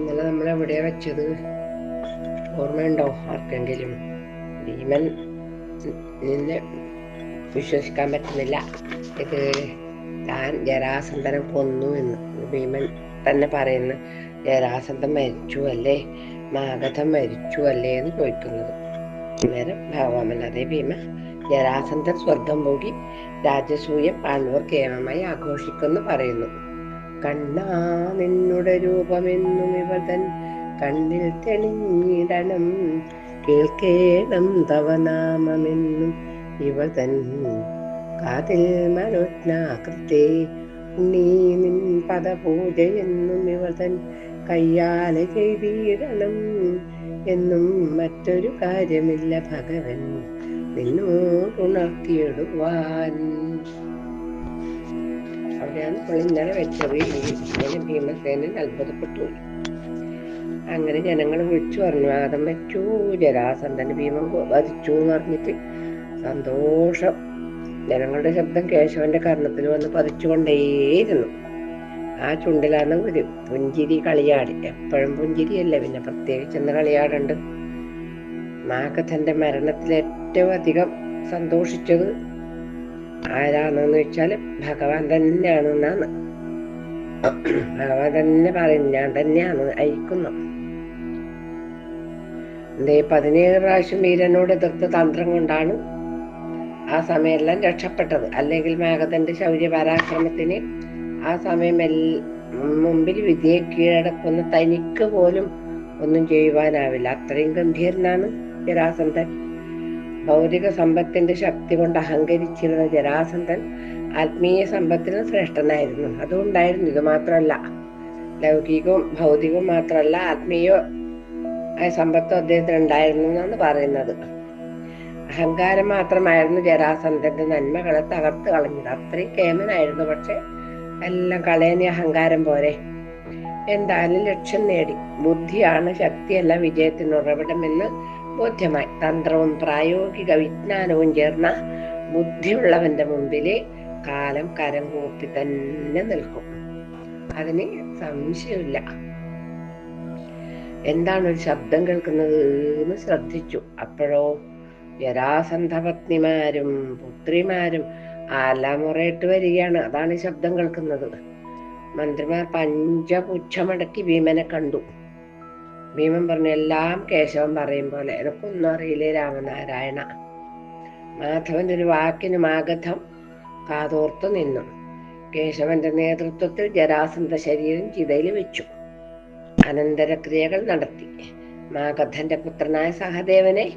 ഇന്നലെ നമ്മൾ എവിടെയാ വെച്ചത്? ഓർമ്മയുണ്ടോ ആർക്കെങ്കിലും? ഭീമൻ നിന്ന് വിശ്വസിക്കാൻ പറ്റുന്നില്ല. ഇത് താൻ ജരാസന്ധനം കൊന്നു എന്ന്. ഭീമൻ തന്നെ പറയുന്നു ജരാസന്ധം മരിച്ചു അല്ലേ? മാഗധം മരിച്ചു അല്ലേ? എന്ന് ചോദിക്കുന്നത്. അന്നേരം ഭഗവാമൻ അതേ ഭീമ ജരാസന്ധൻ സ്വർഗം പോകി രാജസൂയം പാണ്ഡവർ കേമമായി ആഘോഷിക്കുന്നു പറയുന്നു. കണ്ണാ നിന്നുടെ രൂപമെന്നും ഇവർ കണ്ണിൽ തെളിഞ്ഞിടണം. കേൾക്കേണം തവനാമെന്നും ഇവർ കാതിൽ മനോജ്ഞാകൃത്തെ നീ നിൻ പദപൂജയെന്നും ഇവർ തൻ കയ്യാലെ ചെയ്തിടണം എന്നും മറ്റൊരു കാര്യമില്ല ഭഗവൻ. നിന്നോടുണർത്തിയിടുവാൻ അവിടെയാണ് കൊളിന്നറ വെച്ചത് ഇങ്ങനെ ഭീമസേനൻ അത്ഭുതപ്പെട്ടു. അങ്ങനെ ജനങ്ങൾ വിളിച്ചു പറഞ്ഞു ആദം വെച്ചു ജരാസന്ധന് ഭീമൻ വധിച്ചു എന്ന് പറഞ്ഞിട്ട് സന്തോഷം. ജനങ്ങളുടെ ശബ്ദം കേശവന്റെ കർണത്തിൽ വന്ന് പതിച്ചുകൊണ്ടേയിരുന്നു. ആ ചുണ്ടിലാണ് ഒരു പുഞ്ചിരി കളിയാടി. എപ്പോഴും പുഞ്ചിരിയല്ലേ പിന്നെ പ്രത്യേകിച്ച് എന്ന് കളിയാടുണ്ട്? മാഗധന്റെ മരണത്തിൽ ഏറ്റവും അധികം സന്തോഷിച്ചത് ആരാണെന്ന് വെച്ചാൽ ഭഗവാൻ തന്നെയാണെന്നാണ്. ഭഗവാൻ തന്നെ പറയുന്നു ഞാൻ തന്നെയാണ് അയക്കുന്നു. എന്തേ പതിനേഴ് പ്രാവശ്യം വീരനോട് എതിർത്ത തന്ത്രം കൊണ്ടാണ് ആ സമയമെല്ലാം രക്ഷപ്പെട്ടത്. അല്ലെങ്കിൽ മേഘത്തിന്റെ ശൗര്യ പരാക്രമത്തിന് ആ സമയം മുമ്പിൽ വിധിയെ കീഴടക്കുന്ന തനിക്ക് പോലും ഒന്നും ചെയ്യുവാനാവില്ല. അത്രയും ഗംഭീരനാണ് ജരാസന്ധൻ. ഭൗതിക സമ്പത്തിന്റെ ശക്തി കൊണ്ട് അഹങ്കരിച്ചിരുന്ന ജരാസന്ധൻ ആത്മീയ സമ്പത്തിന് ശ്രേഷ്ഠനായിരുന്നു. അതുകൊണ്ടായിരുന്നു ഇത് മാത്രമല്ല ലൗകികവും ഭൗതികവും മാത്രമല്ല ആത്മീയ സമ്പത്തും അദ്ദേഹത്തിന് ഉണ്ടായിരുന്നു എന്നാണ് പറയുന്നത്. അഹങ്കാരം മാത്രമായിരുന്നു ജരാസന്ധന്റെ നന്മകളെ തകർത്ത് കളഞ്ഞത്. അത്രയും കേമനായിരുന്നു പക്ഷെ എല്ലാം കളയനി അഹങ്കാരം പോരെ. എന്തായാലും ലക്ഷ്യം നേടി. ബുദ്ധിയാണ് ശക്തിയല്ല വിജയത്തിന് ബോധ്യമായി. തന്ത്രവും പ്രായോഗിക വിജ്ഞാനവും ചേർന്ന ബുദ്ധിയുള്ളവന്റെ മുമ്പിൽ കാലം കരം കൂപ്പി തന്നെ നിൽക്കും. അതിന് സംശയമില്ല. എന്താണ് ഒരു ശബ്ദം കേൾക്കുന്നത് എന്ന് ശ്രദ്ധിച്ചു. അപ്പോഴോ ജരാസന്ധപത്നിമാരും പുത്രിമാരും ആലാമുറയിട്ട് വരികയാണ്. അതാണ് ശബ്ദം കേൾക്കുന്നത്. മന്ത്രിമാർ പഞ്ചപുച്ഛമടക്കി ഭീമനെ കണ്ടു. ഭീമൻ പറഞ്ഞു എല്ലാം കേശവൻ പറയും പോലെ. എനക്കൊന്നും അറിയില്ലേ രാമനാരായണ. മാധവന്റെ ഒരു വാക്കിന് മാഗധം കാതോർത്തു നിന്നു. കേശവന്റെ നേതൃത്വത്തിൽ ജരാസന്ധ ശരീരം ചിതയിൽ വെച്ചു. അനന്തരക്രിയകൾ നടത്തി. മാഗധന്റെ പുത്രനായ സഹദേവനെ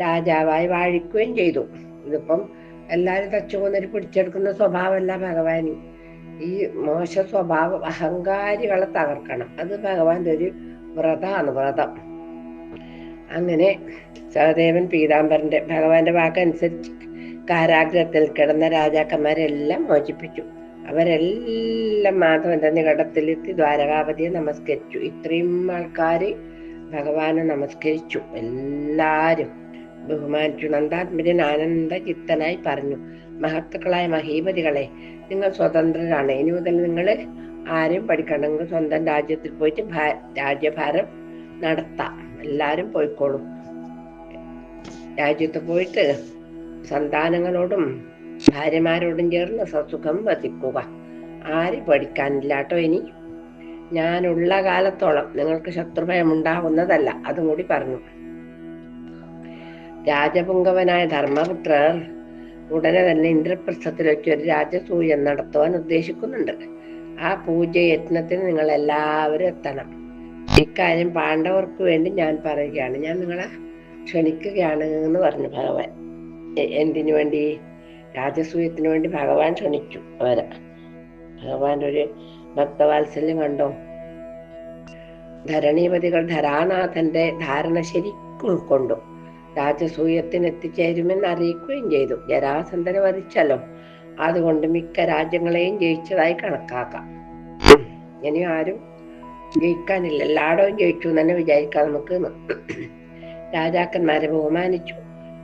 രാജാവായി വാഴിക്കുകയും ചെയ്തു. ഇതിപ്പം എല്ലാരും തച്ചുകൊന്നൊരു പിടിച്ചെടുക്കുന്ന സ്വഭാവമല്ല ഭഗവാൻ ഈ മോശ സ്വഭാവം അഹങ്കാരികളെ തകർക്കണം. അത് ഭഗവാന്റെ ഒരു വ്രതമാണ് വ്രതം. അങ്ങനെ സഹദേവൻ പീതാംബരന്റെ ഭഗവാന്റെ വാക്കനുസരിച്ച് കാരാഗ്രഹത്തിൽ കിടന്ന രാജാക്കന്മാരെല്ലാം മോചിപ്പിച്ചു. അവരെല്ലാം മാധവന്റെ നികടത്തിലെത്തി ദ്വാരകാപതിയെ നമസ്കരിച്ചു. ഇത്രയും ആൾക്കാര് ഭഗവാനെ നമസ്കരിച്ചു. എല്ലാരും ബഹുമാനിച്ചു. നന്ദാത്മജൻ ആനന്ദ ചിത്തനായി പറഞ്ഞു മഹത്തുക്കളായ മഹീപതികളെ നിങ്ങൾ സ്വതന്ത്രരാണ്. ഇനി മുതൽ നിങ്ങൾ ആരും പഠിക്കണം. നിങ്ങൾ സ്വന്തം രാജ്യത്തിൽ പോയിട്ട് രാജ്യഭാരം നടത്താം. എല്ലാരും പോയിക്കോളും. രാജ്യത്ത് പോയിട്ട് സന്താനങ്ങളോടും ഭാര്യമാരോടും ചേർന്ന് സസുഖം വസിക്കുക ആര് പഠിക്കാനില്ല കേട്ടോ ഇനി. ഞാനുള്ള കാലത്തോളം നിങ്ങൾക്ക് ശത്രുഭയം ഉണ്ടാകുന്നതല്ല അതും കൂടി പറഞ്ഞു. രാജപുങ്കവനായ ധർമ്മപുത്രർ ഉടനെ തന്നെ ഇന്ദ്രപ്രസ്ഥത്തിൽ വെച്ച് ഒരു രാജസൂയം നടത്തുവാൻ ഉദ്ദേശിക്കുന്നുണ്ട്. ആ പൂജ യത്നത്തിന് നിങ്ങൾ എല്ലാവരും എത്തണം. ഇക്കാര്യം പാണ്ഡവർക്ക് വേണ്ടി ഞാൻ പറയുകയാണ്. ഞാൻ നിങ്ങളെ ക്ഷണിക്കുകയാണ് എന്ന് പറഞ്ഞു ഭഗവാൻ. എന്തിനു വേണ്ടി? രാജസൂയത്തിന് വേണ്ടി ഭഗവാൻ ക്ഷണിച്ചു അവരെ. ഭഗവാന്റെ ഒരു ഭക്തവാത്സല്യം കണ്ടോ? ധരണീപതികൾ ധരാനാഥന്റെ ധാരണ ശരിക്കും ഉൾക്കൊണ്ടു. രാജസൂയത്തിന് എത്തിച്ചേരുമെന്ന് അറിയിക്കുകയും ചെയ്തു. ജരാസന്ധനെ വധിച്ചല്ലോ. അതുകൊണ്ട് മിക്ക രാജ്യങ്ങളെയും ജയിച്ചതായി കണക്കാക്കാം. ഇനി ആരും ജയിക്കാനില്ല. എല്ലായിടവും ജയിച്ചു തന്നെ വിചാരിക്കാം നമുക്ക്. രാജാക്കന്മാരെ ബഹുമാനിച്ചു.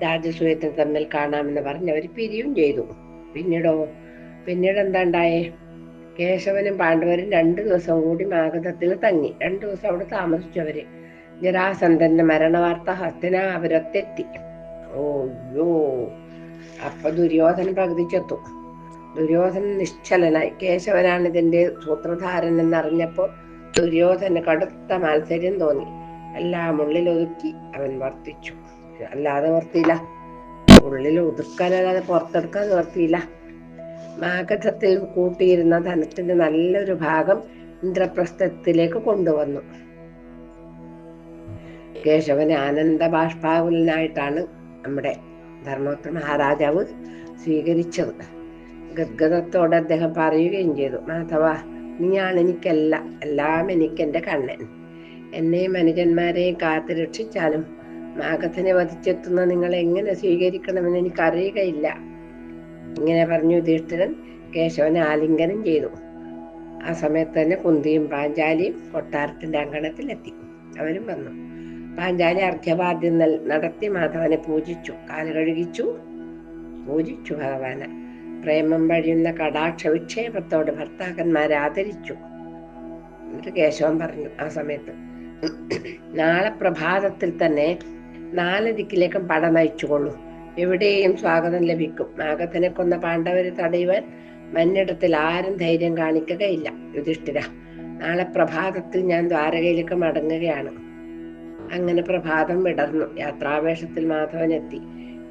രാജസൂയത്തിന് തമ്മിൽ കാണാമെന്ന് പറഞ്ഞ് അവർ പിരിയും ചെയ്തു. പിന്നീടോ പിന്നീട് എന്താ ഉണ്ടായേ? കേശവനും പാണ്ഡവരും രണ്ടു ദിവസം കൂടി മാഗധത്തിൽ തങ്ങി. രണ്ടു ദിവസം അവിടെ താമസിച്ചവര് ജരാസന്ധന്റെ മരണവാർത്ത അവരൊത്തെത്തി. ഓയ്യോ അപ്പൊ ദുര്യോധന പകുതിച്ചെത്തും ദുര്യോധനൻ നിശ്ചലനായി. കേശവനാണ് ഇതിന്റെ സൂത്രധാരൻ എന്നറിഞ്ഞപ്പോൾ ദുര്യോധന കടുത്ത മാത്സര്യം തോന്നി. എല്ലാം ഉള്ളിൽ ഒതുക്കി അവൻ വർത്തിച്ചു. അല്ലാതെ വർത്തിയില്ല. ഉള്ളിൽ ഒതുക്കാനല്ലാതെ പുറത്തെടുക്കാൻ വർത്തിയില്ല. മാഗധത്തിൽ കൂട്ടിയിരുന്ന ധനത്തിന്റെ നല്ലൊരു ഭാഗം ഇന്ദ്രപ്രസ്ഥത്തിലേക്ക് കൊണ്ടുവന്നു. കേശവന് ആനന്ദ ബാഷ്പാകുലനായിട്ടാണ് നമ്മുടെ ധർമ്മപുത്ര മഹാരാജാവ് സ്വീകരിച്ചത്. ഗദ്ഗതത്തോടെ അദ്ദേഹം പറയുകയും ചെയ്തു മാധവ നീയാണ് എനിക്കല്ല എല്ലാം എനിക്കെന്റെ കണ്ണൻ. എന്നെയും മനുജന്മാരെയും കാത്തു രക്ഷിച്ചാലും മാഗധനെ വധിച്ചെത്തുന്ന നിങ്ങൾ എങ്ങനെ സ്വീകരിക്കണമെന്ന് എനിക്കറിയുകയില്ല. ഇങ്ങനെ പറഞ്ഞു യുധിഷ്ഠിരൻ കേശവനെ ആലിംഗനം ചെയ്തു. ആ സമയത്ത് തന്നെ കുന്തിയും പാഞ്ചാലിയും കൊട്ടാരത്തിന്റെ അങ്കണത്തിലെത്തി. അവരും വന്നു. പാഞ്ചാലി അർഘ്യവാദ്യം നടത്തി മാധവനെ പൂജിച്ചു. കാൽ കഴുകിച്ചു. പൂജിച്ചു ഭഗവാനെ. പ്രേമം വഴിയുന്ന കടാക്ഷ വിക്ഷേപത്തോട് ഭർത്താക്കന്മാരെ ആദരിച്ചു. എന്നിട്ട് കേശവൻ പറഞ്ഞു ആ സമയത്ത് നാളെ പ്രഭാതത്തിൽ തന്നെ നാല് ദിക്കിലേക്കും പട നയിച്ചുകൊള്ളൂ. എവിടെയും സ്വാഗതം ലഭിക്കും. നാഗത്തിനെ കൊന്ന പാണ്ഡവരെ തടയുവാൻ മന്നിടത്തിൽ ആരും ധൈര്യം കാണിക്കുകയില്ല യുധിഷ്ഠിര. നാളെ പ്രഭാതത്തിൽ ഞാൻ ദ്വാരകയിലേക്ക് മടങ്ങുകയാണ്. അങ്ങനെ പ്രഭാതം വിടർന്നു. യാത്രാവേഷത്തിൽ മാധവൻ എത്തി.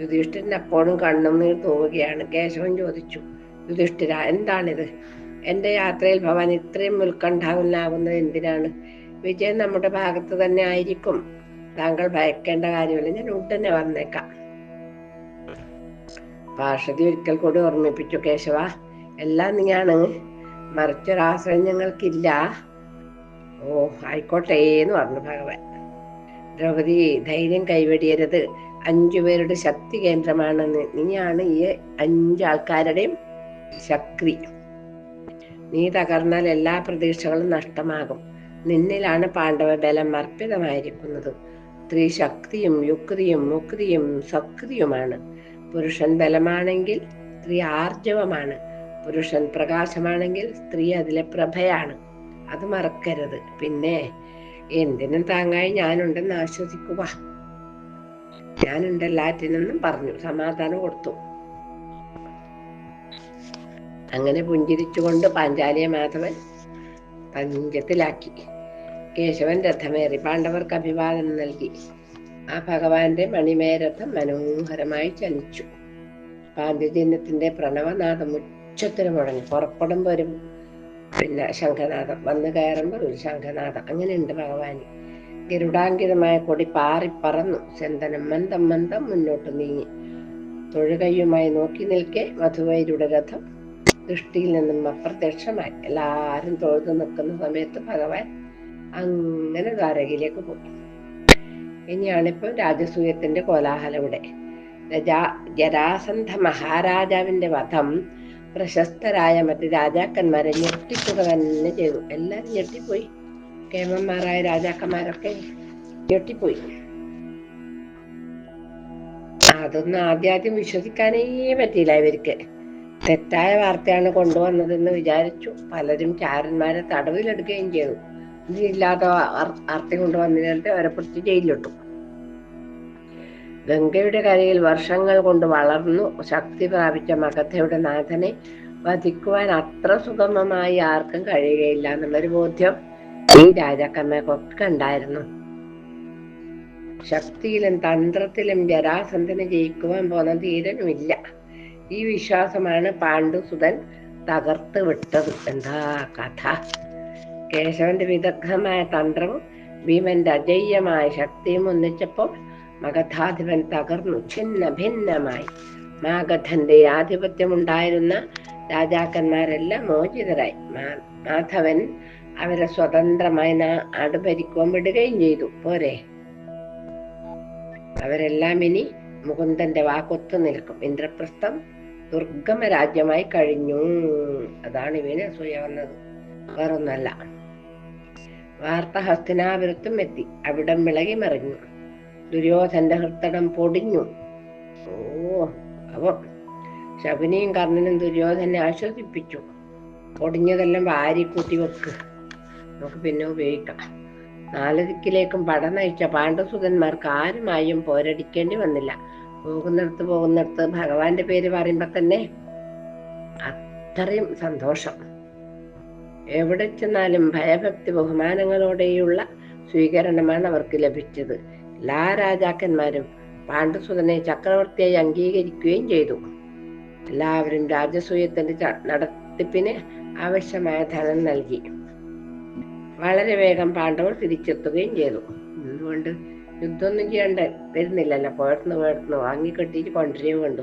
യുധിഷ്ഠിരൻ അപ്പോഴും കണ്ണുനീർ തൂവുകയാണ്. കേശവൻ ചോദിച്ചു യുധിഷ്ഠിര എന്താണിത്? എന്റെ യാത്രയിൽ ഭവാൻ ഇത്രയും ഉത്കണ്ഠാകുലനാകുന്നത് എന്തിനാണ്? വിജയം നമ്മുടെ ഭാഗത്ത് തന്നെ ആയിരിക്കും. താങ്കൾ ഭയക്കേണ്ട കാര്യമില്ല ഞാൻ ഉടനെ വന്നേക്കാം. പാർഷതി ഒരിക്കൽ കൂടി ഓർമ്മിപ്പിച്ചു കേശവ എല്ലാം നീയാണ്. മറിച്ചൊരാശ്രയം ഞങ്ങൾക്കില്ല ഓ ആയിക്കോട്ടെ എന്ന് പറഞ്ഞു ഭഗവാൻ. ദ്രൗപതി ധൈര്യം കൈവെടിയരുത്. അഞ്ചു പേരുടെ ശക്തി കേന്ദ്രമാണെന്ന്. നീയാണ് ഈ അഞ്ചാൾക്കാരുടെയും ശക്തി. നീ തകർന്നാൽ എല്ലാ പ്രതീക്ഷകളും നഷ്ടമാകും. നിന്നിലാണ് പാണ്ഡവ ബലം അർപ്പിതമായിരിക്കുന്നത്. സ്ത്രീ ശക്തിയും യുക്തിയും മുക്തിയും സക്തിയുമാണ്. പുരുഷൻ ബലമാണെങ്കിൽ സ്ത്രീ ആർജവമാണ്. പുരുഷൻ പ്രകാശമാണെങ്കിൽ സ്ത്രീ അതിലെ പ്രഭയാണ്. അത് മറക്കരുത്. പിന്നെ എന്തിനും താങ്ങായി ഞാനുണ്ടെന്ന് ആശ്വസിക്കുക. ഞാനുണ്ട് എല്ലാറ്റിനെന്നും പറഞ്ഞു. സമാധാനം കൊടുത്തു. അങ്ങനെ പുഞ്ചിരിച്ചുകൊണ്ട് പാഞ്ചാലിയ മാധവൻ പഞ്ചത്തിലാക്കി. കേശവൻ രഥമേറി പാണ്ഡവർക്ക് അഭിവാദനം നൽകി. ആ ഭഗവാന്റെ മണിമേരഥം മനോഹരമായി ചലിച്ചു. പാണ്ഡ്യജന്യത്തിന്റെ പ്രണവനാഥം ഉച്ചത്തിന് മുടങ്ങി പുറപ്പെടുമ്പോ ഒരു പിന്നെ ശംഖനാഥം വന്നു കയറുമ്പോൾ ഒരു ശംഖനാഥം അങ്ങനെയുണ്ട് ഭഗവാന്. ഗരുഡാങ്കിതമായ കൊടി പാറിപ്പറന്നു ചന്ദനം മന്ദം മന്ദം മുന്നോട്ട് നീങ്ങി. തൊഴുകയുമായി നോക്കി നിൽക്കെ മധുവൈരുടെ രഥം ദൃഷ്ടിയിൽ നിന്നും അപ്രത്യക്ഷമായി. എല്ലാരും തൊഴുതു നിൽക്കുന്ന സമയത്ത് ഭഗവാൻ അങ്ങനെ ദ്വാരകയിലേക്ക് പോയി. ഇനിയാണിപ്പോ രാജസൂയത്തിന്റെ കോലാഹലം ഇവിടെ. ജരാസന്ധ മഹാരാജാവിന്റെ വധം പ്രശസ്തരായ മറ്റ് രാജാക്കന്മാരെ ഞെട്ടിക്കുക തന്നെ ചെയ്തു. എല്ലാരും ഞെട്ടിപ്പോയി. കേമന്മാരായ രാജാക്കന്മാരൊക്കെ ഞെട്ടിപ്പോയി. അതൊന്നും ആദ്യാദ്യം വിശ്വസിക്കാനേ പറ്റിയില്ല ഇവർക്ക്. തെറ്റായ വാർത്തയാണ് കൊണ്ടുവന്നതെന്ന് വിചാരിച്ചു പലരും ചാരന്മാരെ തടവിലെടുക്കുകയും ചെയ്തു. ഇതില്ലാത്ത വാർത്ത കൊണ്ടുവന്നിട്ട് അവരെ പിടിച്ച് ജയിലിലിട്ടു. ഗംഗയുടെ കരയിൽ വർഷങ്ങൾ കൊണ്ട് വളർന്നു ശക്തി പ്രാപിച്ച മഗധയുടെ നാഥനെ വധിക്കുവാൻ അത്ര സുഗമമായി ആർക്കും കഴിയുകയില്ല എന്നുള്ളൊരു ബോധ്യം ഈ രാജാക്കന്മാർക്കൊക്കെ ഉണ്ടായിരുന്നു ശക്തിയിലും തന്ത്രത്തിലും ജരാസന്ധനെ ജയിക്കുവാൻ പോന്ന ധീരനുമില്ല. ഈ വിശ്വാസമാണ് പാണ്ഡുസുതൻ തകർത്ത് വിട്ടത് എന്താ കഥ? കേശവന്റെ വിദഗ്ധമായ തന്ത്രവും ഭീമന്റെ അജയ്യമായ ശക്തിയും ഒന്നിച്ചപ്പോൾ മഗധാധിപൻ തകർന്നു. ഛിന്ന ഭിന്നമായി. മാഗധന്റെ ആധിപത്യമുണ്ടായിരുന്ന രാജാക്കന്മാരെല്ലാം മോചിതരായി. മാധവൻ അവരെ സ്വതന്ത്രമായി നാട് ഭരിക്കുവാൻ വിടുകയും ചെയ്തു. പോരെ. അവരെല്ലാം ഇനി മുകുന്ദന്റെ വാക്കൊത്തു നിൽക്കും. ഇന്ദ്രപ്രസ്ഥം ദുർഗമ രാജ്യമായി കഴിഞ്ഞു. അതാണ് ഇവന് അസൂയ വന്നത്. വേറൊന്നല്ല. വാർത്ത ഹസ്തിനാപുരത്തും എത്തി. അവിടം വിളകി മറിഞ്ഞു. ദുര്യോധന്റെ ഹൃത്തടം പൊടിഞ്ഞു. ഓ അവ ശകുനിയും കർണനും ദുര്യോധനെ ആശ്വസിപ്പിച്ചു. പൊടിഞ്ഞതെല്ലാം വാരി കൂട്ടി വെക്ക്. നമുക്ക് പിന്നെ ഉപയോഗിക്കാം. നാല് ദിക്കിലേക്കും പട നയിച്ച പാണ്ഡുസുതന്മാർക്ക് ആരുമായും പോരടിക്കേണ്ടി വന്നില്ല. പോകുന്നിടത്ത് പോകുന്നിടത്ത് ഭഗവാന്റെ പേര് പറയുമ്പോ തന്നെ അത്രയും സന്തോഷം. എവിടെ ചെന്നാലും ഭയഭക്തി ബഹുമാനങ്ങളോടെയുള്ള സ്വീകരണമാണ് അവർക്ക് ലഭിച്ചത്. എല്ലാ രാജാക്കന്മാരും പാണ്ഡുസുതനെ ചക്രവർത്തിയായി അംഗീകരിക്കുകയും ചെയ്തു. എല്ലാവരും രാജസൂയത്തിന്റെ നടത്തിപ്പിന് ആവശ്യമായ ധനം നൽകി. വളരെ വേഗം പാണ്ഡവർ തിരിച്ചെത്തുകയും ചെയ്തു. എന്തുകൊണ്ട്? യുദ്ധമൊന്നും ചെയ്യണ്ട വരുന്നില്ലല്ലോ. പോയടുന്ന് വാങ്ങി കെട്ടിട്ട് കൊണ്ടുവരികയും കണ്ടു.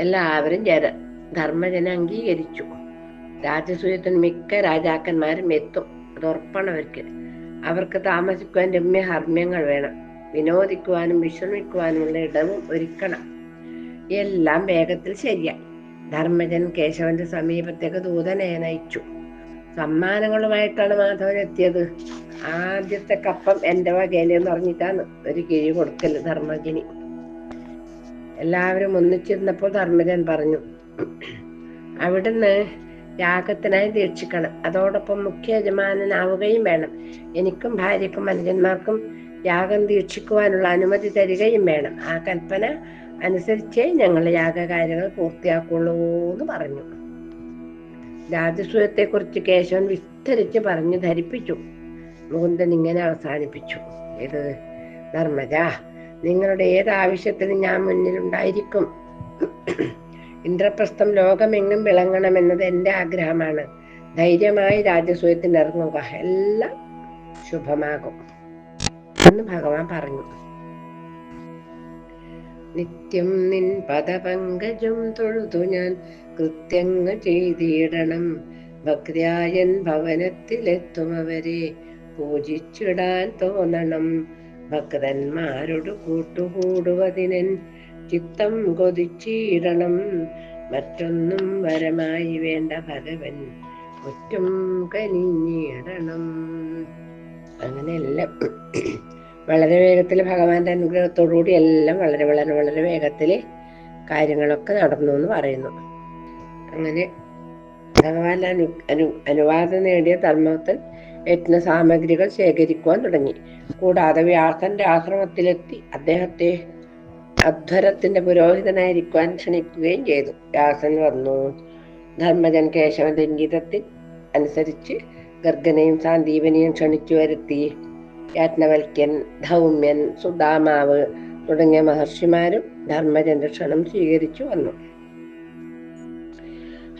എല്ലാവരും ജന ധർമ്മജനെ അംഗീകരിച്ചു. രാജസൂയത്തിന് മിക്ക രാജാക്കന്മാരും എത്തും. അത് ഉറപ്പാണ് അവർക്ക്. അവർക്ക് താമസിക്കുവാൻ രമ്യ വേണം. വിനോദിക്കുവാനും വിശ്രമിക്കുവാനുമുള്ള ഇടവും ഒരുക്കണം. എല്ലാം വേഗത്തിൽ ശരിയായി. ധർമ്മജൻ കേശവന്റെ സമീപത്തേക്ക് ദൂതനെ നയിച്ചു. സമ്മാനങ്ങളുമായിട്ടാണ് മാധവൻ എത്തിയത്. ആദ്യത്തെ കപ്പം എന്റെ വകയിൽ എന്ന് പറഞ്ഞിട്ടാണ് ഒരു കിഴി കൊടുക്കൽ ധർമ്മജിനി എല്ലാവരും ഒന്നിച്ചിരുന്നപ്പോൾ ധർമ്മജൻ പറഞ്ഞു അവിടുന്ന് യാഗത്തിനായി ദീക്ഷിക്കണം. അതോടൊപ്പം മുഖ്യ യജമാനനാവുകയും വേണം. എനിക്കും ഭാര്യക്കും അനുജന്മാർക്കും യാഗം ദീക്ഷിക്കുവാനുള്ള അനുമതി തരികയും വേണം. ആ കൽപ്പന അനുസരിച്ചേ ഞങ്ങൾ യാഗകാര്യങ്ങൾ പൂർത്തിയാക്കുള്ളൂ എന്ന് പറഞ്ഞു. രാജസൂയത്തെ കുറിച്ച് കേശവൻ വിസ്തരിച്ച് പറഞ്ഞു ധരിപ്പിച്ചു. മുകുന്ദൻ ഇങ്ങനെ അവസാനിപ്പിച്ചു. ഇത് ധർമ്മജ നിങ്ങളുടെ ഏത് ഞാൻ മുന്നിലുണ്ടായിരിക്കും? ഇന്ദ്രപ്രസ്ഥം ലോകമെങ്ങും വിളങ്ങണമെന്നത് എന്റെ ആഗ്രഹമാണ്. ധൈര്യമായി രാജസൂയത്തിന് ഇറങ്ങുക എല്ലാം ശുഭമാകും. എന്ന് ഭഗവാൻ പറഞ്ഞു. നിത്യം നിൻ പദപങ്കജം തൊഴുതു ഞാൻ. കൃത്യങ്ങൾ ചെയ്തിടണം. ഭക്തിയായൻ ഭവനത്തിലെത്തും അവരെ പൂജിച്ചിടാൻ തോന്നണം. ഭക്തന്മാരോട് കൂട്ടുകൂടുവതിനൻ ചിത്തം കൊതിച്ചിടണം. മറ്റൊന്നും വരമായി വേണ്ട ഭഗവൻ ഒറ്റും കനിഞ്ഞിടണം. അങ്ങനെയെല്ലാം. വളരെ വേഗത്തിൽ ഭഗവാന്റെ അനുഗ്രഹത്തോടുകൂടി എല്ലാം വളരെ വളരെ വളരെ വേഗത്തിൽ കാര്യങ്ങളൊക്കെ നടന്നു എന്ന് പറയുന്നു. അങ്ങനെ ഭഗവാൻ അനു അനു അനുവാദം നേടിയ ധർമ്മത്തിൽ യജ്ഞ സാമഗ്രികൾ ശേഖരിക്കുവാൻ തുടങ്ങി. കൂടാതെ വ്യാസന്റെ ആശ്രമത്തിലെത്തി അദ്ദേഹത്തെ അധ്വരത്തിന്റെ പുരോഹിതനായിരിക്കുവാൻ ക്ഷണിക്കുകയും ചെയ്തു. വ്യാസൻ വന്നു. ധർമ്മജൻ കേശവന്റെ ഇംഗിതത്തിൽ അനുസരിച്ച് ഗർഗനെയും സാന്ദീപനെയും ക്ഷണിച്ചു വരുത്തി. യാജ്ഞവൽക്യൻ ധൗമ്യൻ സുദാമാവ് തുടങ്ങിയ മഹർഷിമാരും ധർമ്മജന്റെ ക്ഷണം സ്വീകരിച്ചു വന്നു.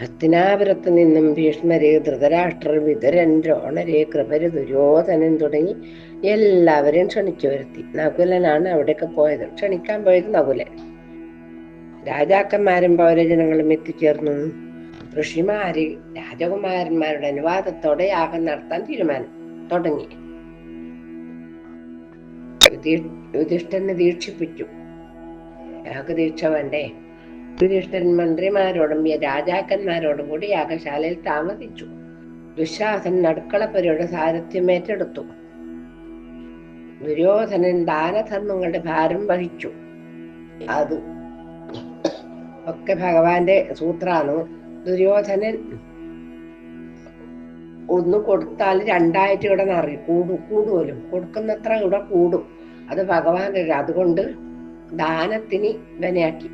ഹസ്തിനാപുരത്ത് നിന്നും ഭീഷ്മര് ധൃതരാഷ്ട്രർ വിതുരൻ ദ്രോണര് കൃപര് ദുര്യോധനൻ തുടങ്ങി എല്ലാവരെയും ക്ഷണിച്ചു വരുത്തി നകുലനാണ് അവിടെയൊക്കെ പോയത്. ക്ഷണിക്കാൻ പോയത് നകുലൻ. രാജാക്കന്മാരും പൗരജനങ്ങളും എത്തിച്ചേർന്നു. ഋഷിമാര് രാജകുമാരന്മാരുടെ അനുവാദത്തോടെ യാഗം നടത്താൻ തീരുമാനം തുടങ്ങി. യുധിഷ്ഠനെ ദീക്ഷിപ്പിച്ചു. യാഗദീക്ഷ വേണ്ടേ? യുധിഷ്ഠിരൻ മന്ത്രിമാരോടും രാജാക്കന്മാരോടും കൂടി യാഗശാലയിൽ താമസിച്ചു. ദുശാസൻ നടുക്കളപ്പുരയുടെ സാരഥ്യം ഏറ്റെടുത്തു ദുര്യോധനൻ ദാനധർമ്മങ്ങളുടെ ഭാരം വഹിച്ചു. അത് ഒക്കെ ഭഗവാന്റെ സൂത്രാണ്. ദുര്യോധനൻ ഒന്ന് കൊടുത്താൽ രണ്ടായിട്ട് ഇവിടെ നിറയും. കൂടും കൂടുമല്ലോ കൊടുക്കുന്നത്ര ഇവിടെ കൂടും. അത് ഭഗവാന്റെ അതുകൊണ്ട് ദാനത്തിന് ഇവനെയാക്കി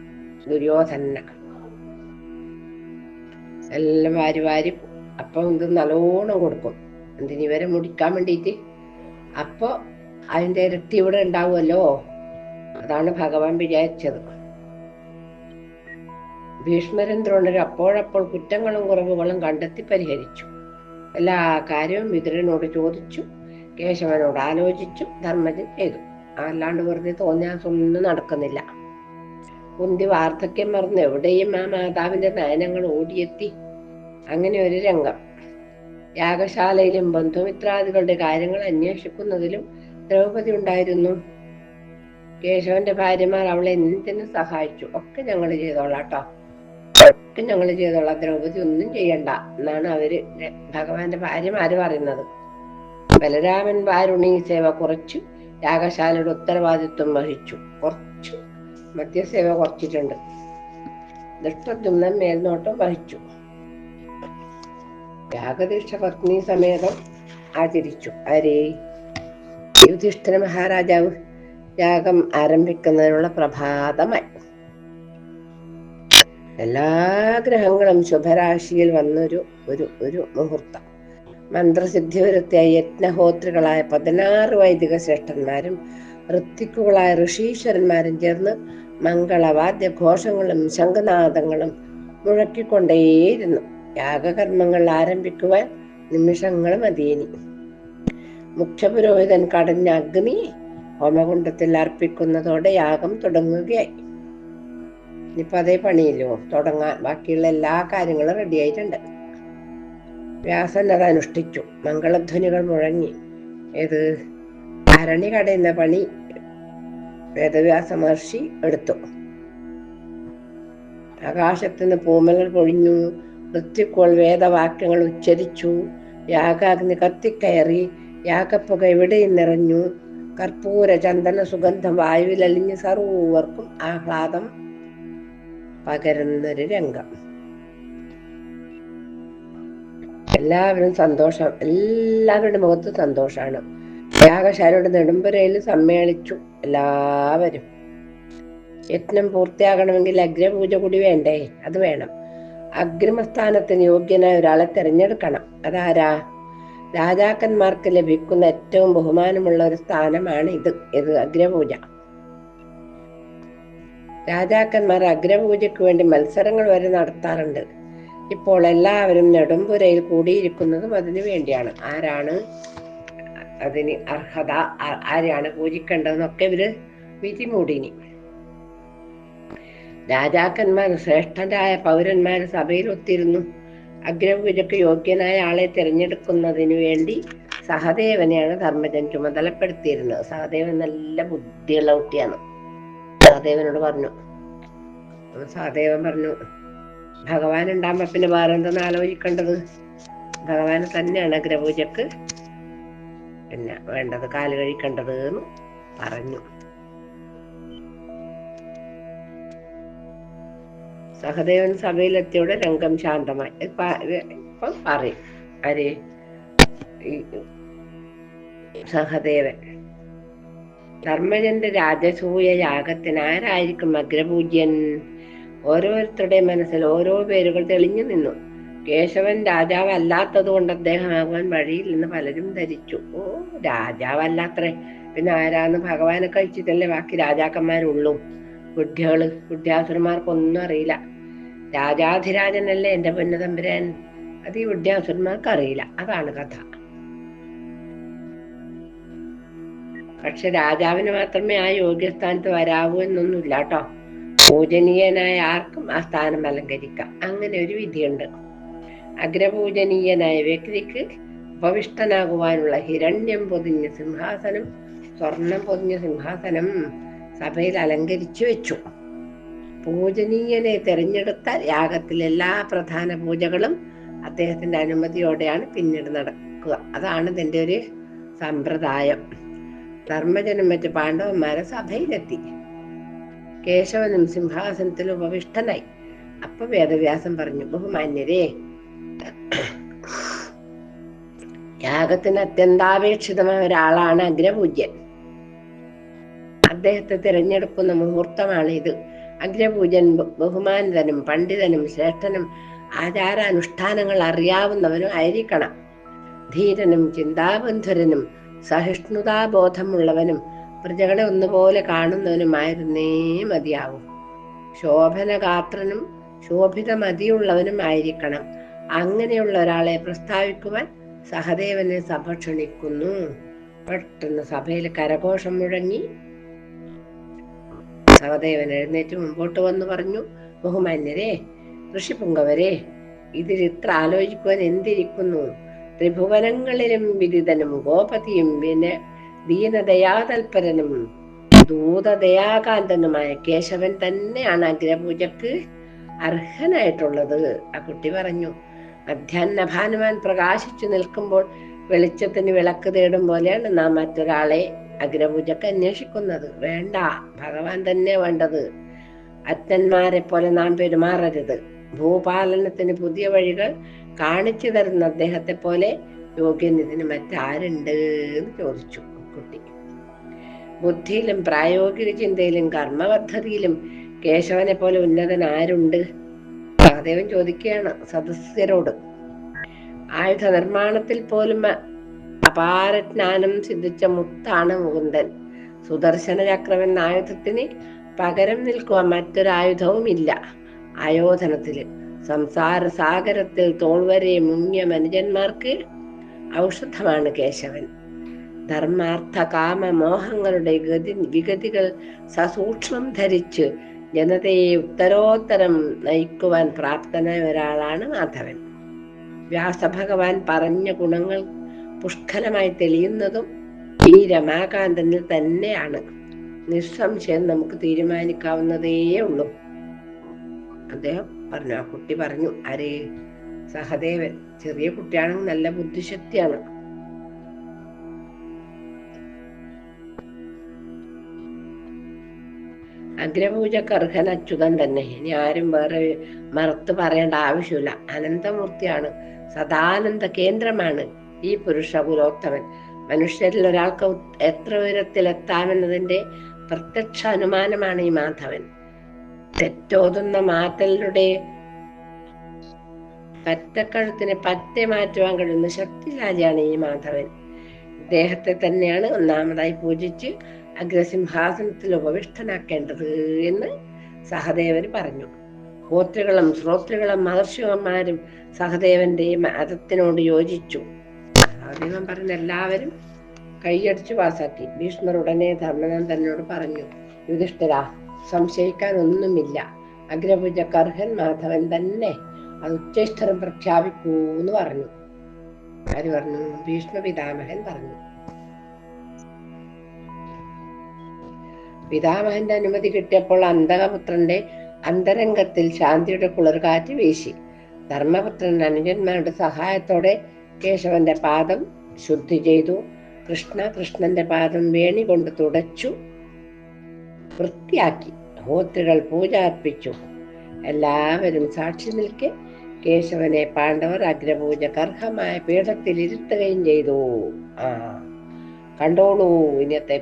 ദുര്യോധന എല്ലാം വാരി വാരി അപ്പം ഇത് നല്ലോണം കൊടുക്കും. എന്തിന് ഇവരെ മുടിക്കാൻ വേണ്ടിയിട്ട് അപ്പൊ അതിന്റെ ഇരട്ടി ഇവിടെ ഉണ്ടാവുമല്ലോ? അതാണ് ഭഗവാൻ വിചാരിച്ചത്. ഭീഷ്മരൻ അപ്പോഴപ്പോൾ കുറ്റങ്ങളും കുറവുകളും കണ്ടെത്തി പരിഹരിച്ചു. എല്ലാ കാര്യവും വിതുരനോട് ചോദിച്ചു കേശവനോട് ആലോചിച്ചു ധർമ്മജൻ ചെയ്തു. അല്ലാണ്ട് വെറുതെ തോന്നിയാസൊന്നും നടക്കുന്നില്ല. കുന്തി വാർദ്ധക്യം മറന്ന് എവിടെയും ആ മാതാവിന്റെ നയനങ്ങൾ ഓടിയെത്തി. അങ്ങനെ ഒരു രംഗം. യാഗശാലയിലും ബന്ധുമിത്രാദികളുടെ കാര്യങ്ങൾ അന്വേഷിക്കുന്നതിലും ദ്രൗപതി ഉണ്ടായിരുന്നു. കേശവന്റെ ഭാര്യമാർ അവളെ എന്തിനും സഹായിച്ചു? ഒക്കെ ഞങ്ങൾ ചെയ്തോളാട്ടോ ഒക്കെ ഞങ്ങൾ ചെയ്തോളാം. ദ്രൗപതി ഒന്നും ചെയ്യണ്ട എന്നാണ് അവർ ഭഗവാന്റെ ഭാര്യമാര് പറയുന്നത്. ബലരാമൻ വാരുണി സേവ കുറച്ചു യാഗശാലയുടെ ഉത്തരവാദിത്വം വഹിച്ചു. കുറച്ചു മദ്യസേവ കുറച്ചിട്ടുണ്ട്. ദൃഷ്ടദ്യുമ്നൻ മേൽനോട്ടം വഹിച്ചു. യാഗദീക്ഷ പത്നി സമേതം ആചരിച്ചു. ആരേ? യുധിഷ്ഠിര മഹാരാജാവ് യാഗം ആരംഭിക്കുന്നതിനുള്ള പ്രഭാതമായി. എല്ലാ ഗ്രഹങ്ങളും ശുഭരാശിയിൽ വന്നൊരു ഒരു ഒരു മുഹൂർത്തം. മന്ത്രസിദ്ധി വരുത്തിയ യജ്ഞഹോത്രികളായ പതിനാറ് വൈദിക ശ്രേഷ്ഠന്മാരും ഋത്തിക്കുകളായ ഋഷീശ്വരന്മാരും ചേർന്ന് മംഗളവാദ്യ ഘോഷങ്ങളും ശംഖനാദങ്ങളും മുഴക്കിക്കൊണ്ടേയിരുന്നു. യാഗകർമ്മങ്ങൾ ആരംഭിക്കുവാൻ നിമിഷങ്ങൾ മതിയേനി. മുഖ്യപുരോഹിതൻ കടഞ്ഞ അഗ്നി ഹോമകുണ്ടത്തിൽ അർപ്പിക്കുന്നതോടെ യാഗം തുടങ്ങുകയായി. ഇനിയിപ്പോ അതേ പണിയില്ലോ തുടങ്ങാൻ ബാക്കിയുള്ള എല്ലാ കാര്യങ്ങളും റെഡിയായിട്ടുണ്ട്. വ്യാസൻ അത് അനുഷ്ഠിച്ചു മംഗളധ്വനികൾ മുഴങ്ങി. ഏത്? ഭരണി കടയുന്ന പണി. വേദവ്യാസ മഹർഷി എടുത്തു. ആകാശത്തുനിന്ന് പൂമലർ പൊഴിഞ്ഞു മൃത്യുക്കോൾ വേദവാക്യങ്ങൾ ഉച്ചരിച്ചു യാഗാഗ്നി കത്തിക്കയറി യാഗപ്പുക എവിടെയും നിറഞ്ഞു. കർപ്പൂര ചന്ദന സുഗന്ധം വായുവിലലിഞ്ഞ് സർവർക്കും ആഹ്ലാദം പകരുന്നൊരു രംഗം. എല്ലാവരും സന്തോഷം എല്ലാവരുടെ മുഖത്ത് സന്തോഷാണ്. യാഗശാലയുടെ നെടുമ്പുരയിൽ സമ്മേളിച്ചു. എല്ലാവരും. യജ്ഞം പൂർത്തിയാകണമെങ്കിൽ അഗ്രപൂജ കൂടി വേണ്ടേ? അത് വേണം. അഗ്രിമസ്ഥാനത്തിന് യോഗ്യനായ ഒരാളെ തിരഞ്ഞെടുക്കണം. അതാരാ? രാജാക്കന്മാർക്ക് ലഭിക്കുന്ന ഏറ്റവും ബഹുമാനമുള്ള ഒരു സ്ഥാനമാണ് ഇത്. ഇത് അഗ്രപൂജ. രാജാക്കന്മാർ അഗ്രപൂജയ്ക്ക് വേണ്ടി മത്സരങ്ങൾ വരെ നടത്താറുണ്ട്. ഇപ്പോൾ എല്ലാവരും നെടുമ്പുരയിൽ കൂടിയിരിക്കുന്നതും അതിനു വേണ്ടിയാണ്. ആരാണ്? അതിന് അർഹത ആരെയാണ് പൂജിക്കേണ്ടതെന്നൊക്കെ ഇവർ വിധി മൂടിനി രാജാക്കന്മാർ ശ്രേഷ്ഠരായ പൗരന്മാർ സഭയിൽ ഒത്തിരുന്നു. അഗ്രപൂജയ്ക്ക് യോഗ്യനായ ആളെ തിരഞ്ഞെടുക്കുന്നതിന് വേണ്ടി സഹദേവനെയാണ് ധർമ്മജൻ ചുമതലപ്പെടുത്തിയിരുന്നത്. സഹദേവൻ നല്ല ബുദ്ധിയുള്ള കുട്ടിയാണ്. സഹദേവനോട് പറഞ്ഞു. സഹദേവൻ പറഞ്ഞു ഭഗവാൻ ഉണ്ടാകുമ്പോ പിന്നെ വേറെന്തെന്ന് ആലോചിക്കേണ്ടത്? ഭഗവാൻ തന്നെയാണ് അഗ്രപൂജക്ക് പിന്നെ വേണ്ടത് കാൽ കഴിക്കേണ്ടത് എന്ന് പറഞ്ഞു. സഹദേവൻ സഭയിലെത്തിയോടെ രംഗം ശാന്തമായി. ഇപ്പൊ പറയും. ഈ സഹദേവൻ. ധർമ്മജന്റെ രാജസൂയ യാഗത്തിന് ആരായിരിക്കും അഗ്രപൂജ്യൻ? ഓരോരുത്തരുടെ മനസ്സിൽ ഓരോ പേരുകൾ തെളിഞ്ഞു നിന്നു. കേശവൻ രാജാവ് അല്ലാത്തത് കൊണ്ട് അദ്ദേഹമാകുവാൻ വഴിയില്ലെന്ന് പലരും ധരിച്ചു. ഓ രാജാവല്ലാത്രേ പിന്നെ ആരാന്ന് ഭഗവാനെ കഴിച്ചിട്ടല്ലേ ബാക്കി രാജാക്കന്മാരുള്ളൂ? ബുദ്ധികൾ ബുദ്ധ്യാസുരന്മാർക്കൊന്നും അറിയില്ല. രാജാധിരാജനല്ലേ എന്റെ പൊന്നതമ്പുരാൻ? അത് ഈ വിദ്യാസുരന്മാർക്ക് അറിയില്ല അതാണ് കഥ. പക്ഷെ രാജാവിന് മാത്രമേ ആ യോഗ്യസ്ഥാനത്ത് വരാവൂ എന്നൊന്നുമില്ല കേട്ടോ. പൂജനീയനായ ആർക്കും ആ സ്ഥാനം അലങ്കരിക്കാം. അങ്ങനെ ഒരു വിധിയുണ്ട്. അഗ്രപൂജനീയനായ വ്യക്തിക്ക് ഉപവിഷ്ടനാകുവാനുള്ള ഹിരണ്യം പൊതിഞ്ഞ സിംഹാസനം സ്വർണം പൊതിഞ്ഞ സിംഹാസനം സഭയിൽ അലങ്കരിച്ചു വെച്ചു. പൂജനീയനെ തിരഞ്ഞെടുത്ത യാഗത്തിലെ എല്ലാ പ്രധാന പൂജകളും അദ്ദേഹത്തിന്റെ അനുമതിയോടെയാണ് പിന്നീട് നടക്കുക. അതാണ് ഇതിന്റെ ഒരു സമ്പ്രദായം. ധർമ്മജനും മറ്റ് പാണ്ഡവന്മാരെ സഭയിലെത്തി. കേശവനും സിംഹാസനത്തിൽ ഉപവിഷ്ടനായി. അപ്പൊ വേദവ്യാസം പറഞ്ഞു ബഹുമാന്യരേ യാഗത്തിന് അത്യന്താപേക്ഷിതമായ ഒരാളാണ് അഗ്രപൂജ്യൻ. അദ്ദേഹത്തെ തിരഞ്ഞെടുക്കുന്ന മുഹൂർത്തമാണ് ഇത്. അഗ്രപൂജൻ ബഹുമാനിതനും പണ്ഡിതനും ശ്രേഷ്ഠനും ആചാരാനുഷ്ഠാനങ്ങൾ അറിയാവുന്നവനും ആയിരിക്കണം. ധീരനും ചിന്താബന്ധുരനും സഹിഷ്ണുതാബോധമുള്ളവനും പ്രജകളെ ഒന്നുപോലെ കാണുന്നവനുമായിരുന്നേ മതിയാവും. ശോഭനഗാത്രനും ശോഭിത മതിയുള്ളവനും ആയിരിക്കണം. അങ്ങനെയുള്ള ഒരാളെ പ്രസ്താവിക്കുവാൻ സഹദേവനെ സഭ ക്ഷണിക്കുന്നു പെട്ടെന്ന് സഭയിൽ കരഘോഷം മുഴങ്ങി. സഹദേവൻ എഴുന്നേറ്റ് മുമ്പോട്ട് വന്ന് പറഞ്ഞു ബഹുമാന്യരെ ഋഷിപുങ്കവരെ ഇതിൽ ഇത്ര ആലോചിക്കുവാൻ എന്തിരിക്കുന്നു? ത്രിഭുവനങ്ങളിലും വിദിതനും ഗോപതിയും പിന്നെ ദീനദയാതൽപരനും ദൂതദയാകാന്തനുമായ കേശവൻ തന്നെയാണ് അഗ്രപൂജക്ക് അർഹനായിട്ടുള്ളത്. ആ കുട്ടി പറഞ്ഞു മധ്യാഹ്ന ഭാനുമാൻ പ്രകാശിച്ചു നിൽക്കുമ്പോൾ വെളിച്ചത്തിന് വിളക്ക് തേടും പോലെയാണ് നാം മറ്റൊരാളെ അഗ്രപൂജക്ക് അന്വേഷിക്കുന്നത്. വേണ്ട ഭഗവാൻ തന്നെ വേണ്ടത്. അച്ഛന്മാരെ പോലെ നാം പെരുമാറരുത്. ഭൂപാലനത്തിന് പുതിയ വഴികൾ കാണിച്ചു തരുന്ന അദ്ദേഹത്തെ പോലെ യോഗ്യൻ ഇതിന് മറ്റാരുണ്ട് എന്ന് ചോദിച്ചു കുട്ടി. ബുദ്ധിയിലും പ്രായോഗിക ചിന്തയിലും കർമ്മപദ്ധതിയിലും കേശവനെ പോലെ ഉന്നതൻ ആരുണ്ട്? സഹദേവൻ ചോദിക്കുകയാണ് സദസ്യരോട്. ആയുധ നിർമ്മാണത്തിൽ പോലും അപാര ജ്ഞാനം സിദ്ധിച്ച മുത്താണ് മുകുന്ദൻ. സുദർശന ചക്രം എന്ന ആയുധത്തിന് പകരം നിൽക്കുവാൻ മറ്റൊരായുധവും ഇല്ല. ആയോധനത്തിൽ സംസാര സാഗരത്തിൽ തോൾവരെ മുങ്ങിയ മനുജന്മാർക്ക് ഔഷധമാണ് കേശവൻ. ധർമാർത്ഥ കാമ മോഹങ്ങളുടെ ഗതി വിഗതികൾ സസൂക്ഷ്മം ധരിച്ച് ജനതയെ ഉത്തരോത്തരം നയിക്കുവാൻ പ്രാപ്തനായ ഒരാളാണ് മാധവൻ. വ്യാസഭഗവാൻ പറഞ്ഞ ഗുണങ്ങൾ പുഷ്കലമായി തെളിയുന്നതും ഈ രമാകാന്തനിൽ തന്നെയാണ്. നിസ്സംശയം നമുക്ക് തീരുമാനിക്കാവുന്നതേ ഉള്ളൂ. അദ്ദേഹം പറഞ്ഞു ആ കുട്ടി പറഞ്ഞു അരേ സഹദേവൻ ചെറിയ കുട്ടിയാണെങ്കിൽ നല്ല ബുദ്ധിശക്തിയാണ്. അഗ്രപൂജക്ക് അർഹൻ അച്യുതൻ തന്നെ. ഇനി ആരും വേറെ മറുത്ത് പറയേണ്ട ആവശ്യമില്ല. അനന്തമൂർത്തിയാണ്. സദാനന്ദ കേന്ദ്രമാണ് ഈ പുരുഷ പുരോത്തമൻ. മനുഷ്യരിൽ ഒരാൾക്ക് എത്ര ഉയരത്തിലെത്താമെന്നതിന്റെ പ്രത്യക്ഷ അനുമാനമാണ് ഈ മാധവൻ. തെറ്റോതുന്ന മാറ്റലുടെ പറ്റക്കഴുത്തിന് പറ്റെ മാറ്റുവാൻ കഴിയുന്ന ശക്തിശാലിയാണ് ഈ മാധവൻ. ഇദ്ദേഹത്തെ തന്നെയാണ് ഒന്നാമതായി പൂജിച്ച് അഗ്രസിംഹാസനത്തിൽ ഉപവിഷ്ടനാക്കേണ്ടത് എന്ന് സഹദേവൻ പറഞ്ഞു. ഹോത്രകളും ശ്രോത്രകളും മഹർഷിമാരും സഹദേവന്റെ മതത്തിനോട് യോജിച്ചു. സഹദേവൻ പറഞ്ഞ എല്ലാവരും കൈയടിച്ച് പാസാക്കി. ഭീഷ്മർ ഉടനെ ധർമ്മനന്ദനോട് പറഞ്ഞു യുധിഷ്ഠിര സംശയിക്കാൻ ഒന്നുമില്ല. അഗ്രപൂജ കർഹൻ മാധവൻ തന്നെ അത് ഉച്ചേഷ്ടരം പ്രഖ്യാപിക്കൂ എന്ന് പറഞ്ഞു. ആര് പറഞ്ഞു ഭീഷ്മ പിതാമഹൻ പറഞ്ഞു പിതാമഹന്റെ അനുമതി കിട്ടിയപ്പോൾ അന്തകപുത്രന്റെ അന്തരംഗത്തിൽ ശാന്തിയുടെ കുളിർകാറ്റ് വീശി. ധർമ്മപുത്രൻ അനുജന്മാരുടെ സഹായത്തോടെ കേശവന്റെ പാദം ശുദ്ധി ചെയ്തു. കൃഷ്ണ കൃഷ്ണന്റെ പാദം വേണി കൊണ്ട് തുടച്ചു വൃത്തിയാക്കി. ഹോത്രികൾ പൂജ അർപ്പിച്ചു. എല്ലാവരും സാക്ഷി നിൽക്കെ കേശവനെ പാണ്ഡവർ അഗ്രപൂജക്ക് അർഹമായ പീഠത്തിൽ ഇരുത്തുകയും ചെയ്തു. ആ കണ്ടോളൂ ഇന്നത്തെ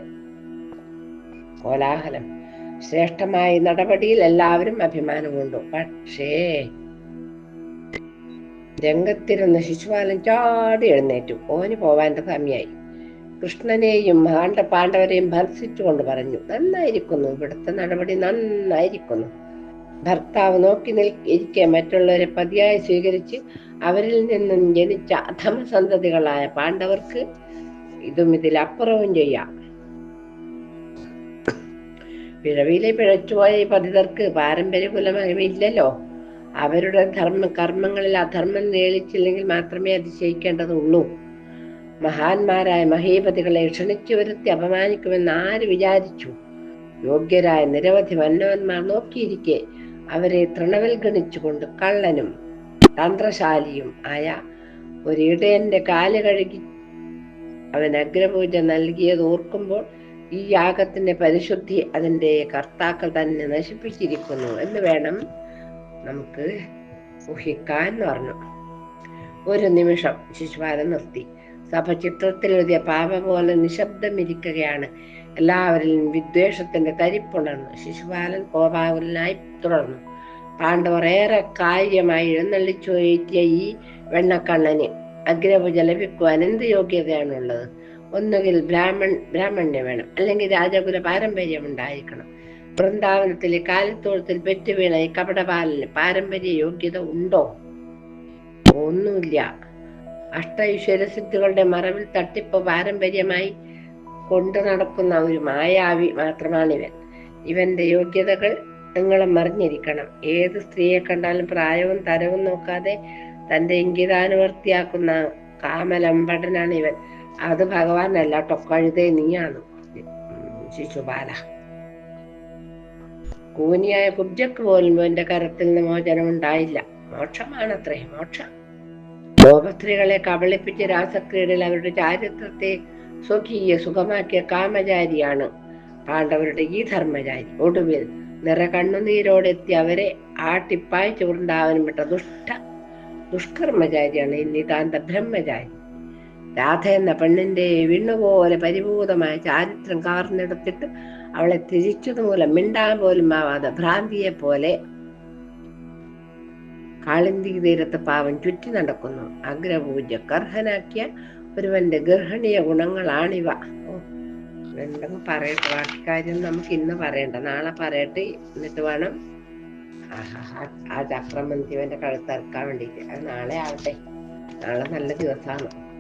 കോലാഹലം. ശ്രേഷ്ഠമായ നടപടിയിൽ എല്ലാവരും അഭിമാനം കൊണ്ടു. പക്ഷേ രംഗത്തിരുന്ന ശിശുപാലൻ ചാടി എഴുന്നേറ്റു. ഓന് പോവാന്റെ സമയായി. കൃഷ്ണനെയും ആണ്ട പാണ്ഡവരെയും ഭർസിച്ചുകൊണ്ട് പറഞ്ഞു നന്നായിരിക്കുന്നു. ഇവിടുത്തെ നടപടി നന്നായിരിക്കുന്നു. ഭർത്താവ് നോക്കി നിൽക്കെ മറ്റുള്ളവരെ പതിയായി സ്വീകരിച്ച് അവരിൽ നിന്നും ജനിച്ച അധമസന്തതികളായ പാണ്ഡവർക്ക് ഇതും ഇതിലപ്പുറവും ചെയ്യാം. പിഴവിയിലെ പിഴച്ചുപോയ ഈ പതിതർക്ക് പാരമ്പര്യ കുലമഹിമയില്ലല്ലോ അവരുടെ ധർമ്മ കർമ്മങ്ങളിൽ അധർമ്മം നേളിച്ചില്ലെങ്കിൽ മാത്രമേ അതിശയിക്കേണ്ടതുള്ളൂ മഹാന്മാരായ മഹീപതികളെ ക്ഷണിച്ചു വരുത്തി അപമാനിക്കുമെന്ന് ആര് വിചാരിച്ചു? യോഗ്യരായ നിരവധി വന്നവന്മാർ നോക്കിയിരിക്കെ അവരെ തൃണവൽഗണിച്ചുകൊണ്ട് കള്ളനും തന്ത്രശാലിയും ആയ ഒരിടയന്റെ കാൽ കഴുകി അവൻ അഗ്രപൂജ നൽകിയത് ഓർക്കുമ്പോൾ ഈ യാഗത്തിന്റെ പരിശുദ്ധി അതിന്റെ കർത്താക്കൾ തന്നെ നശിപ്പിച്ചിരിക്കുന്നു എന്ന് വേണം നമുക്ക് ഊഹിക്കാൻ പറഞ്ഞു. ഒരു നിമിഷം ശിശുപാലം നിർത്തി. സഭ ചിത്രത്തിൽ എഴുതിയ പാപ പോലെ നിശബ്ദമിരിക്കുകയാണ്. എല്ലാവരിലും വിദ്വേഷത്തിന്റെ തരിപ്പുണർന്നു. ശിശുപാലൻ കോപാകുലനായി തുടർന്നു. പാണ്ഡവർ ഏറെ കാര്യമായി എഴുന്നള്ളിച്ചു കയറ്റിയ ഈ വെണ്ണക്കണ്ണന് അഗ്രപൂജ ലഭിക്കുവാൻ എന്ത് യോഗ്യതയാണുള്ളത്? ഒന്നുകിൽ ബ്രാഹ്മൺ ബ്രാഹ്മണ്യം വേണം. അല്ലെങ്കിൽ രാജകുല പാരമ്പര്യം ഉണ്ടായിരിക്കണം. വൃന്ദാവനത്തിലെ കാലത്തോളത്തിൽ പെറ്റുവീണ ഈ കപടപാലന് പാരമ്പര്യ യോഗ്യത ഉണ്ടോ? ഒന്നുമില്ല. അഷ്ടൈശ്വര്യസിദ്ധികളുടെ മറവിൽ തട്ടിപ്പ് പാരമ്പര്യമായി കൊണ്ടു നടക്കുന്ന ഒരു മായാവി മാത്രമാണിവൻ. ഇവന്റെ യോഗ്യതകൾ നിങ്ങളും അറിഞ്ഞിരിക്കണം. ഏത് സ്ത്രീയെ കണ്ടാലും പ്രായവും തരവും നോക്കാതെ തന്റെ ഇംഗിതാനുവർത്തിയാക്കുന്ന കാമലമ്പടനാണ് ഇവൻ അത് ഭഗവാനല്ല ടൊക്കഴുതേ നീയാണ്. ശിശുപാല കൂനിയായ കുബ്ജക്ക് പോലും എന്റെ കരത്തിൽ നിന്ന് മോചനം ഉണ്ടായില്ല. മോക്ഷമാണത്രേ മോക്ഷം. ലോകസ്ത്രീകളെ കബളിപ്പിച്ച് രാസക്രീഡയിൽ അവരുടെ ചാരിത്രത്തെ സ്വകീയ സുഖമാക്കിയ കാമചാരിയാണ് പാണ്ഡവരുടെ ഈ ധർമ്മചാരി. ഒടുവിൽ നിറ കണ്ണുനീരോടെത്തി അവരെ ആട്ടിപ്പായി ചുരുണ്ടാവാനും വിട്ട ദുഷ്ട ദുഷ്കർമ്മചാരിയാണ് ഈ നിതാന്ത ബ്രഹ്മചാരി. രാധ എന്ന പെണ്ണിന്റെ വിണ്ണുപോലെ പരിഭൂതമായ ചാരിത്രം കാർന്നെടുത്തിട്ട് അവളെ തിരിച്ചതുമൂലം മിണ്ടാൻ പോലും ആവാതെ ഭ്രാന്തിയെ പോലെ കാളിന്തി തീരത്ത് പാവം ചുറ്റി നടക്കുന്നു. അഗ്രപൂജ കർഹനാക്കിയ ഒരുവന്റെ ഗർഹണീയ ഗുണങ്ങളാണിവ. രണ്ടും പറയട്ടെ ബാക്കി കാര്യം നമുക്ക് ഇന്ന് പറയണ്ട. നാളെ പറയട്ടെ എന്നിട്ട് വേണം ആ ചക്രമന്തിവന്റെ കഴുത്തറക്കാൻ വേണ്ടിയിട്ട്. അത് നാളെ ആവട്ടെ. നാളെ നല്ല ദിവസമാണ്.